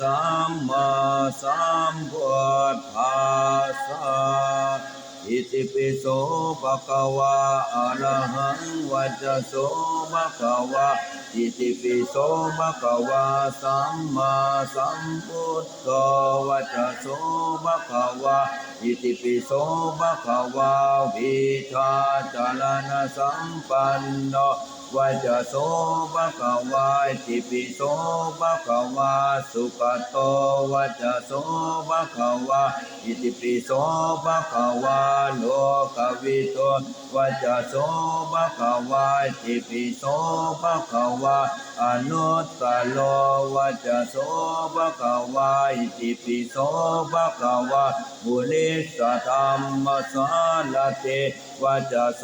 สัมมาสัมพุทธัสสะอิติปิโสภะคะวะอะระหังวัจจโสภะคะวะอิติปิโสภะคะวะสัมมาสัมพุทโธวัจจโสภะคะวะอิติปิโสภะคะวะวิชาจารณสัมปันโน วัจโสภะคะวาติปิโสภะคะวาสุขโตวัจโสภะคะวาอิติปิโสภะคะวาโลกวิโตวัจโสภะคะวาติปิโสภะคะวาอนุตตโลวัจโสภะคะวาอิติปิโสภะคะวาบุริสธรรมสารเตวัจโส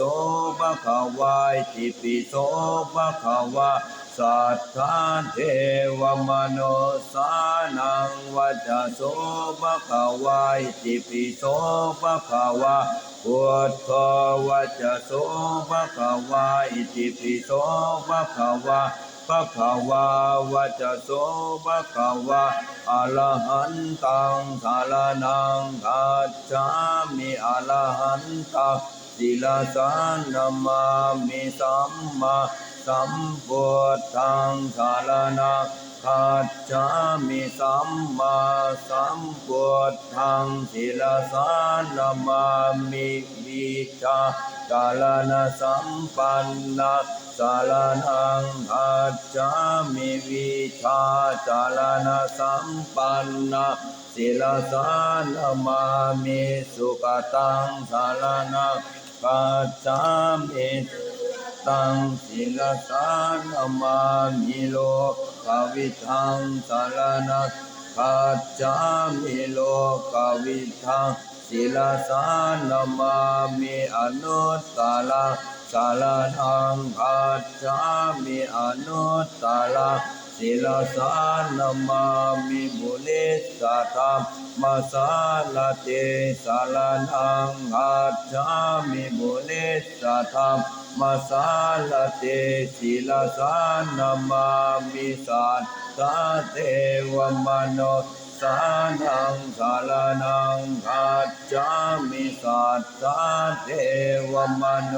ภะคะวาอิติปิโสภะคะวะสัทธาเทวมโนสานังวัจโสภะคะวาอิติปิโสภะคะวะพุทโธวัจโสภะคะวาอิติปิโสภะคะวะภะคะวาวัจโสภะคะวะอะระหันตังสารนังคัจฉามิอะระหันตัง ศิลาสานามามิสัมมาสัมพุทธังสารนาคัจามิสัมมาสัมพุทธังศิลาสานามามิวิชาจารณสัมปันนาสารนังคัจามิวิชาจารณสัมปันนาศิลาสานนามามิสุขตังสารนัง ปัจจามิตังศิลสานมามิโลกวิทังสารนังปัจจามิโลกวิทังศิลสานมามิอนุตตลังสารนังปัจจามิอนุตตลัง ศิลาสานมามิบุริสธรรมาสาลเตสารนังอาจามิบุริสธรรมาสาลเตศิลาสานมามิสัตตาเทวมโนสานังสารนังอาจามิสัตตาเทวมโน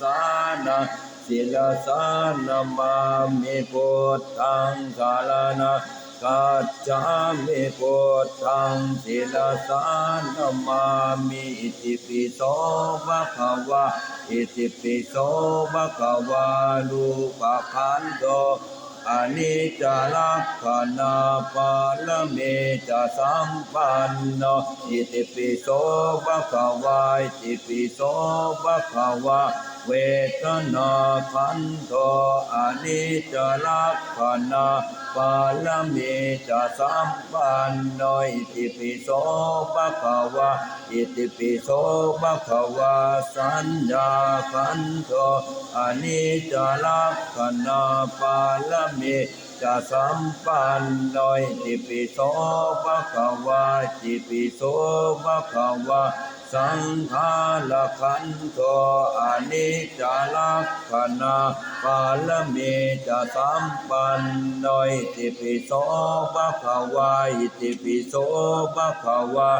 สานัง ศิลาสานมามิพุทธังสารนากัจจามิพุทธังศิลาสานมามิอิติปิโสภะคะวะอิติปิโสภะคะวะลูกขันโตอนิจจลักขณาปาลเมจะสัมปันโนอิติปิโสภะคะวะอิติปิโสภะคะวะ เวทนาขันโทอนิจจลักขณาปาลเมจะสัมปันโนอิติปิโสภะคะวะอิติปิโสภะคะวะสัญญาขันโทอนิจจลักขณาปาลเมจะสัมปันโนอิติปิโสภะคะวะอิติปิโสภะคะวะ สังฆาลขันโตอนิจจลักขณาปาลเมจะสัมปันโนอยติปิโสภะคะวาอิติปิโสภะคะวะ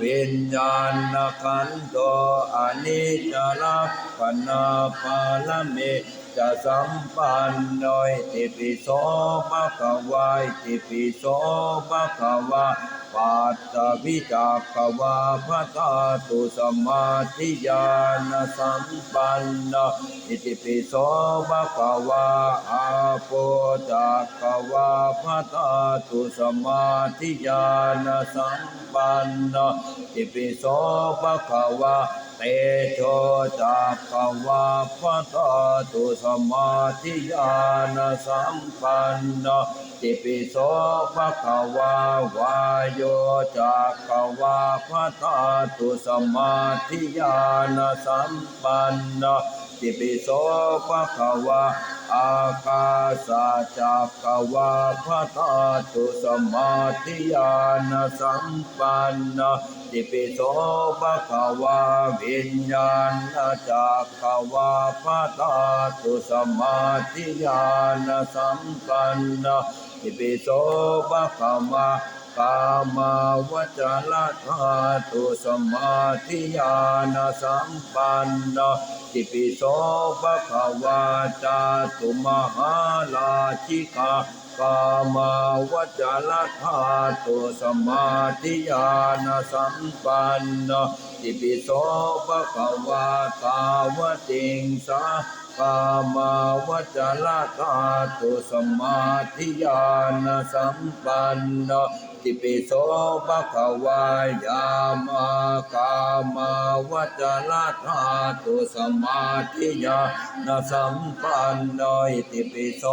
วิญญาณขันโตอนิจจลักขณาปาลเม จะสัมปันโนอิติปิโสภะคะวะติปิโสภะคะวะปัตตวิจักขวาพระตาตุสมมาธิญาณสัมปันนอิติปิโสภะคะวาอาโปจักขวาพระตาตุสมมาธิญาณสัมปันนอิติปิโสภะคะวา ตเตโชจักขวาพัตตุสมาธิญาณสัมปันโนติปิโสภะคะวาวายโยจักขวาพัตตุสมาธิญาณสัมปันโนติปิโสภะคะวาอากาสจักขวาพัตตุสมาธิญาณสัมปันโน ติปิโสภะคะวาวิญญาณจักขวาพะตาตุสมาธิญาณสัมปันโนติปิโสภะคะวากามาวจรธาตุสมาธิญาณสัมปันโน ติปิโสภะคะวาจาตุมหาลาชิกากามาวจรธาตุสมาธิญาณสัมปันโนติปิโสภะคะวาตาวติงสากามาวจรธาตุสมาธิญาณสัมปันโน ติปิโสภะคะวายามากามาวจรธาตุสมาธิญาณสัมปันโนติปิโส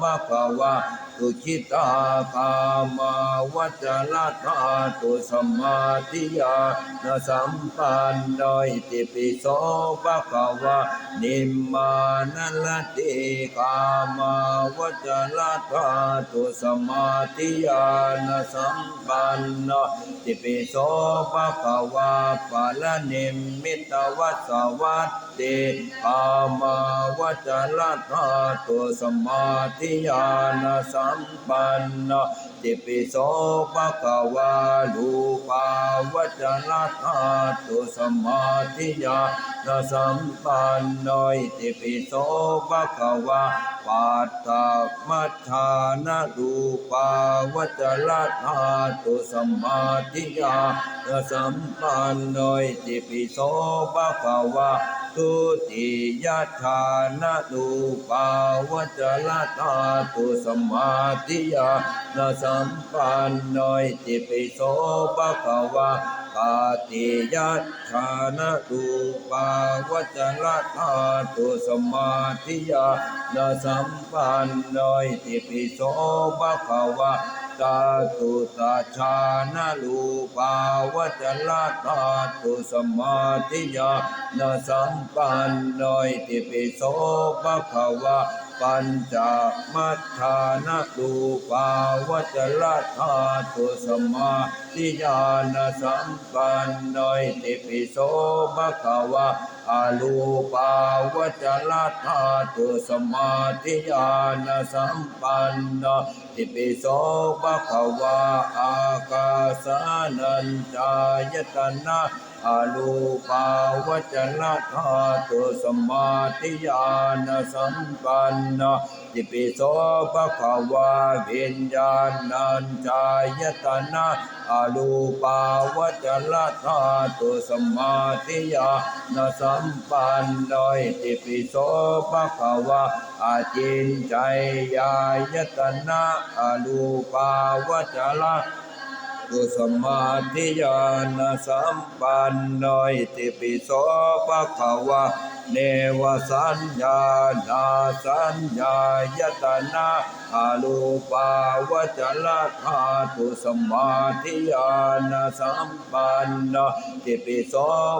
ภะคะวาตุชิตากามาวจรธาตุสมาธิยานาสัมปันโนอิติปิโสภะคะวะนิมมานัลติกามาวจรธาตุสมาธิยานาสัมปันโนติปิโสภะคะวะปะละนิมมิตวัสวัตติกามาวจรธาตุสมาธิยานาสัมปันโนติปิโสภะคะวาลูปาวจรธาตุสมาธิยานา สัมปันโนติปิโสภะคะวาปัตตมัฏฐานะรูปาวจรธาตุสมาธิยานาสัมปันโนติปิโสภะคะวาทุติยฐานะรูปาวจรธาตุสมาธิยานาสัมปันโนอิติปิโสภะคะวะ กาติยฐานะรูปาวจรธาตุสมาธิยานาสัมปันโนอิติปิโสภะคะวะตาตุตาชานะรูปาวจรธาตุสมาธิยานาสัมปันโนอิติปิโสภะคะวะ ปัญจมัฏฐานะรูปาวจรธาตุสมาธิยานาสัมปันโนอิติปิโสภะคะวะอาลูปาวจรธาตุสมาธิยานาสัมปันโนติปิโสภะคะวะอากาสานัญจายตนะ อาลูปาวจนะธาตุสมาธิยานาสัมปันโนติปิโสภะคะวะวิญญาณัญจายตนะอาลูปาวจนะธาตุสมาธิยานสัมปันโนติปิโสภะคะวะอาจินใจยายตนะอาลูปาวจระ ตุสมาธิยานาสัมปันโนอิติปิโสภะคะวะเนวสัญญานาสัญญายตนะอาลูปาวจระธาตุสมาธิยานาสัมปันโนอิติปิโส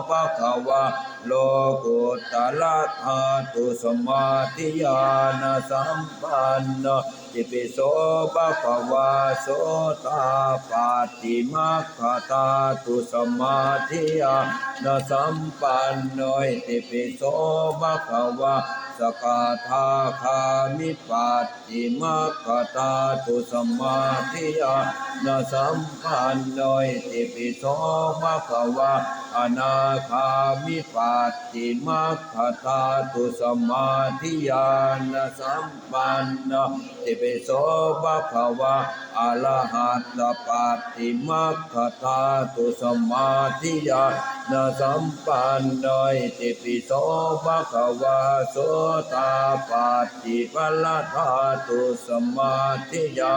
ภะคะวะโลกุตละธาตุสมาธิยานาสัมปันโน ติปิโสภะคะวะโสตาปาติมัคคตาตุสมาธิยานาสัมปันโนติปิโสภะคะวะสกทาคามิปัตติมัคคตาตุสมาธิยานาสัมปันโนติปิโสภะคะวะอนาคามิปัตติมัคคตาตุสมาธิยานสัมปันโนติปิโสภะคะวะอะระหัตตปัตติมัคคตาตุสมาธิยานสัมปันโนติปิโสภะคะวะโสตาปัตติปัลละธาตุสมาธิยา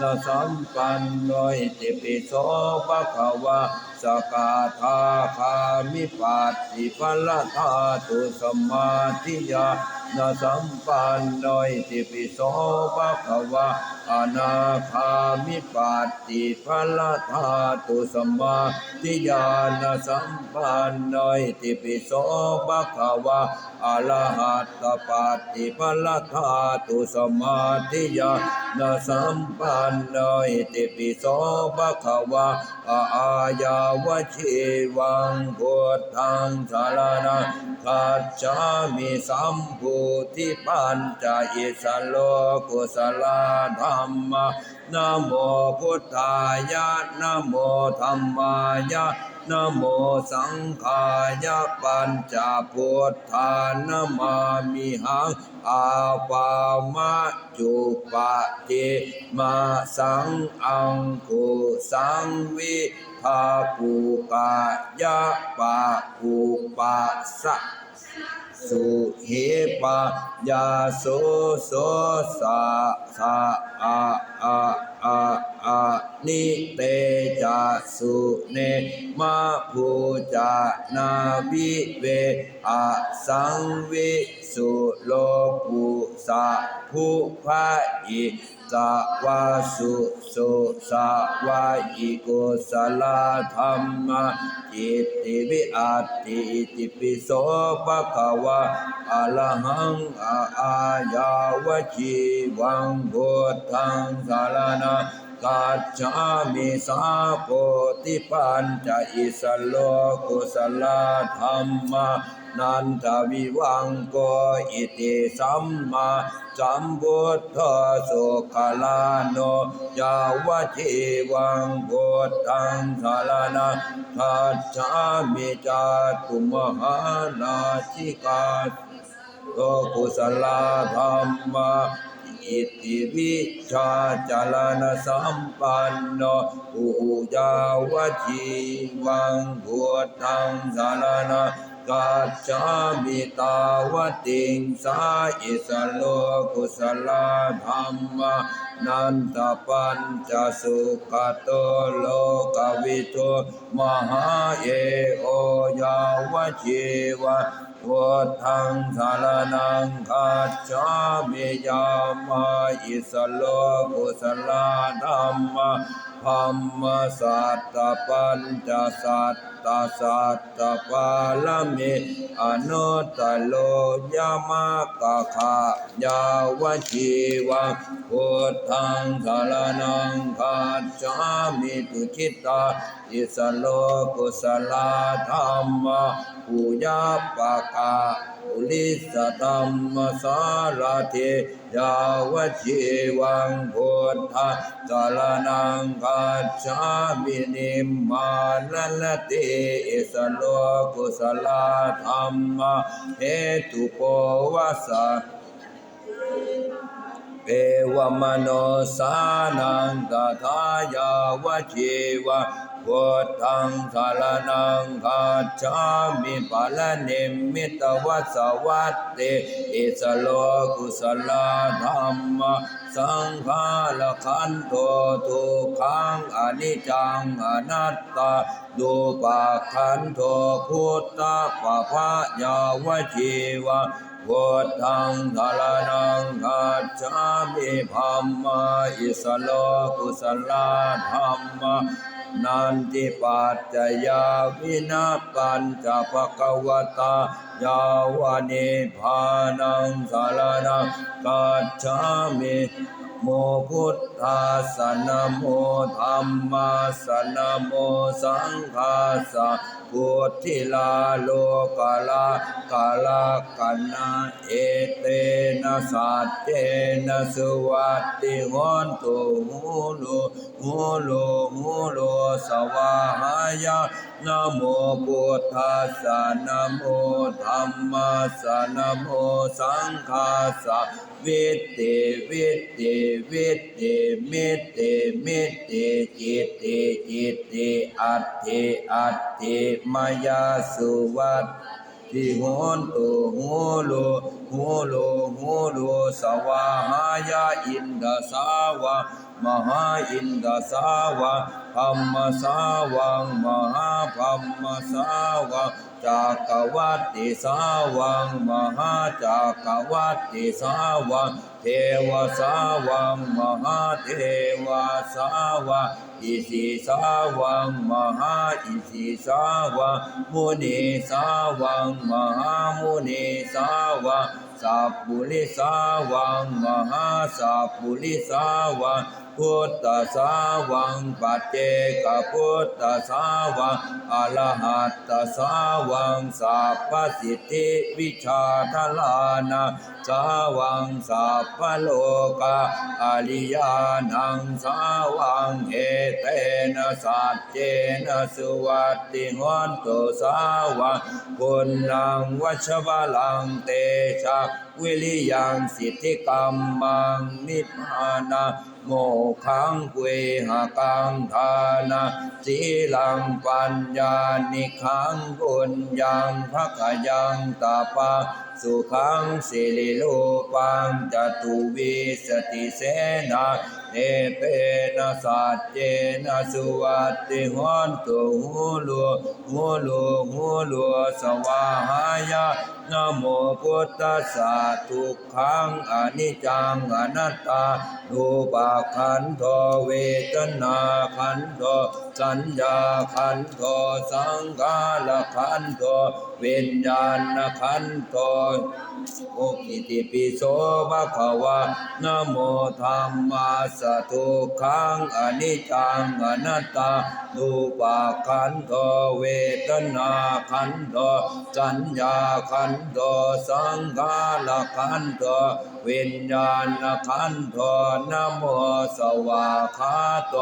นสัมปันโนติปิโสภะคะวะ สกาธาคามิปัตติปัลธาตุสมาธิยา นาสัมปันโนอิติปิโสภะคะวะอนาคามิปัตติปัลธาตุสมมาธิยานาสัมปันโนอิติปิโสภะคะวะอรหัตตปัตติปัลธาตุสมมาธิยานาสัมปันโนอิติปิโสภะคะวะอะอายาวชีวังพุทธังสารนัง กัจจามิสัมพุทธิปัญจอิสโลกุสลธรรมะนโมพุทธายะนโมธรรมายะ นะโมสังฆายะปัญจพุทธานะมามิหังอาปามะจุปะติมาสังอังคุสังวิภาภูกายะปะภูปะสะสุเหปะยาโสโสสะสะอะ อะอะอะนิเตจะสุเนมาภูจานาวิเวอะสังวิสุโลกุสะภูพะอิสะวาสุสุสะวาอิกุสลาธรรมะจิตติวิอัติอิติปิโสภะคะวะอะระหังอะอายาวชีวังพุทธังสารนังกัจฉามิสาโพธิปัญจอิสโลกุสลธรรมะนันทวิวังโกอิติสัมมาสัมพุทธสุขลาโนยาวชีวังพุทธังสารนังกัจฉามิจาตุมหานาชิกาโลกุสลธรรมะ อิติวิชาจารณสัมปันโนอุยาวชีวังพุทธังสารนะกัจจามิตาวติงสาอิสโลกุสลธรรมะ นันตปัญจสุขโตโลกวิทุมหาเอโอยาวชีวะพุทธังสารนังคัจจามิยามาอิสโลกุสลธรรมะ พัมมสัตตปัญจสัตตสัตตปาลมิอนุตโลยามากะขายาวชีวังพุทธังสารนังคัจามิตุจิตตาอิสโลกุสลาธรรมะปุญาปะกา ลิสตัมมสารเทยาวชีวังพุทธะสารนังกัจฉามินิมมาลลเตสโลกุสลธรรมะเหตุโปวัสสะเอวมโนสานังตถายาวชีวะ พุทธังสารนังคัจามิปะละนิมมิตวัสวัตติอิสโลกุสลาธรรมะสังฆาลขันโตทุขังอนิจังอนัตตาดูปะขันโตพุทธปะพะยาวชีวะพุทธังสารนังกัจามิพัมมาอิสโลกุสลาธรรมะ นันติปัจจยาวินาปัญจภควตายาวานิพานังสารนังกัจฉามิ โมพุทธาสนโมธรรมาสนโมสังฆาสะพุทธิลาโลกาลากาลากันนาเอเตนะสัจเจนะสุวัตติหนตุหูโลหูโลหูโลสวาหายะ นะโมพุทธัสสะนะโมธัมมัสสะนะโมสังฆัสสะวิตติวิตติวิตติมิตติมิตติจิตติจิตติอัตติอัตติมายาสุวัตติโหนตุโหโลโหโลโหโลสวาหายาอินดาสาวะมหาอินทสาวะ พัมมสาวังมหาพัมมสาวังจักวัติสาวังมหาจักวัติสาวังเทวสาวังมหาเทวสาวังอิสิสาวังมหาอิสิสาวังมุนีสาวังมหามุนีสาวังสัพพุริสาวังมหาสัพพุริสาวังพุทธสาวังปัจเจกพุทธสาวังอรหัตตสาวังสัพพสิทธิวิชาทลานาสาวังสัพพโลกาอริยานังสาวังเอเตนะสัจเจนะสุวัตติหวนตุสาวังปุณังวัชบาลังเตชะวิริยังสิทธิกรรมังนิพพานาโมขังเวหกังทานะสีลังปัญญานิขังบุญยังภคยังตาปาสุขังสิริโลปังจตุวิสติเสนา เอเตนะสัจเจนะสุวัตติหวนตุหูลูหูลูหูลูสวาหายานะโมพุทธัสสะทุกขังอนิจจังอนัตตารูปขันโทเวทนาขันโทสัญญาขันโทสังขารขันโทวิญญาณขันโทโอกิติปิโสภะคะวะนะโมธัมมาสทุกขังอนิจจังอนัตตารูปขันโตเวทนาขันโตสัญญาขันโตสังขารขันโตวิญญาณขันโตนโมสวาคาโต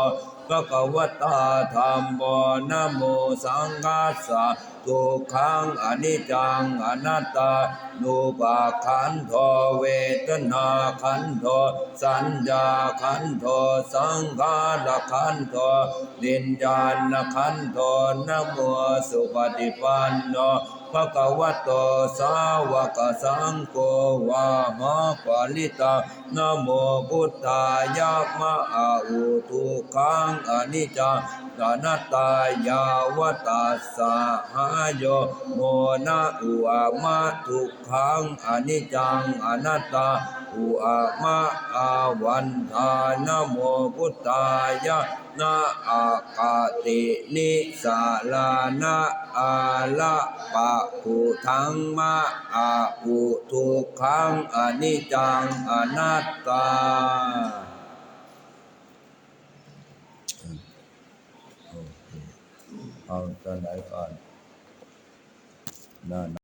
ะคะวตาธัมโมนะโมสังฆัสสะทุกขังอนิจจังอนัตตานุปาขันโทเวทนาขันโทสัญญาขันโทสังขารขันโทวิญญาณขันโทนะโมสุปฏิปันโน ภะคะวะโตสาวกสังโฆวาหาปลิตานะโมพุทธายะมะอาอุทุขังอนิจจังอนัตตายาวตัสหายโยโมนะอุอะมะทุขังอนิจจังอนัตตาอุอะมะอาวันทานะโมพุทธายะนะอากาตินิสาลานะอาละปะกุทังมะอาอุทุกขังอนิจจังอนัตตาเอาตอนไหนก่อนนั่น